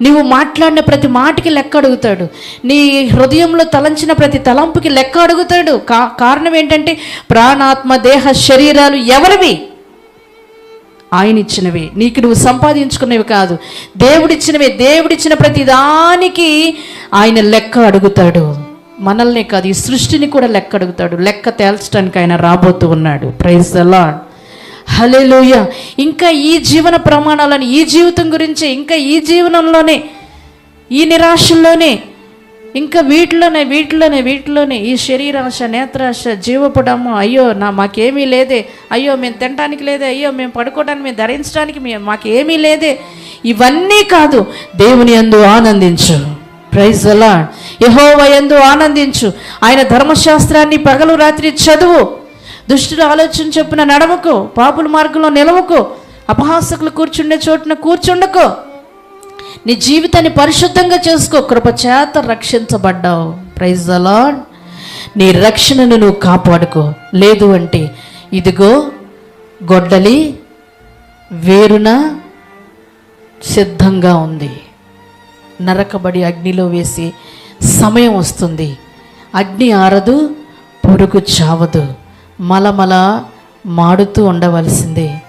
నీవు మాట్లాడిన ప్రతి మాటకి లెక్క అడుగుతాడు. నీ హృదయంలో తలంచిన ప్రతి తలంపుకి లెక్క అడుగుతాడు. కా కారణం ఏంటంటే ప్రాణాత్మ దేహ శరీరాలు ఎవరివి? ఆయన ఇచ్చినవి నీకు నువ్వు సంపాదించుకునేవి కాదు. దేవుడిచ్చినవి. దేవుడిచ్చిన ప్రతి దానికి ఆయన లెక్క అడుగుతాడు. మనల్నే కాదు ఈ సృష్టిని కూడా లెక్క అడుగుతాడు. లెక్క తేల్చడానికి ఆయన రాబోతూ ఉన్నాడు. ప్రైజ్ అలాడ్ హలేలోయ ఇంకా ఈ జీవన ప్రమాణాలను ఈ జీవితం గురించి ఇంకా ఈ జీవనంలోనే ఈ నిరాశల్లోనే ఇంకా వీటిలోనే వీటిలోనే వీటిలోనే ఈ శరీరాశ నేత్రాశ జీవపుడము అయ్యో నా మాకేమీ లేదే. అయ్యో మేము తినడానికి లేదే. అయ్యో మేము పడుకోవడానికి మేము ధరించడానికి మేము మాకేమీ లేదే. ఇవన్నీ కాదు దేవుని యందు ఆనందించు. ప్రైజ్ అలా యహోవ యందు ఆనందించు. ఆయన ధర్మశాస్త్రాన్ని పగలు రాత్రి చదువు. దుష్టుల ఆలోచన చొప్పున నడవకు పాపుల మార్గంలో నిలవకు అపహాసకులు కూర్చుండే చోటున కూర్చుండకు. నీ జీవితాన్ని పరిశుద్ధంగా చేసుకో కృప చేత రక్షించబడ్డావు ప్రైజ్ అలాడ్ నీ రక్షణను నువ్వు కాపాడుకో. లేదు అంటే ఇదిగో గొడ్డలి వేరున సిద్ధంగా ఉంది. నరకబడి అగ్నిలో వేసి సమయం వస్తుంది. అగ్ని ఆరదు పురుగు చావదు. మలమల మాడుతూ ఉండవలసిందే.